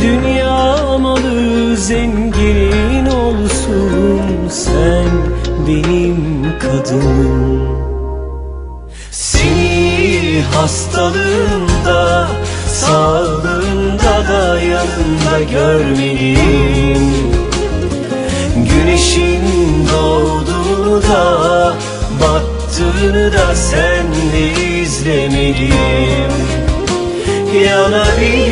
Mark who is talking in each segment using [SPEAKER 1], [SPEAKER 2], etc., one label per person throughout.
[SPEAKER 1] Dünya malı zengin olsun sen benim kadınım. Seni hastalığında sağlığında da yanında görmeliyim. Güneşin doğduğunu da battığını da sen de izlemeliyim. Yanabilir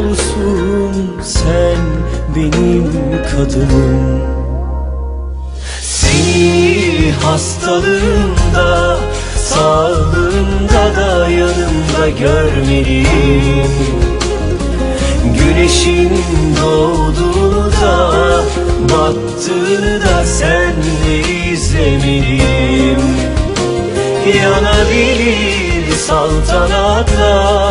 [SPEAKER 1] olsun Sen benim kadınım. Seni hastalığında Sağlığında da yanımda görmeliyim. Güneşin doğduğunu da Battığını da sen de izlemeliyim. Yanabilir saltanatlar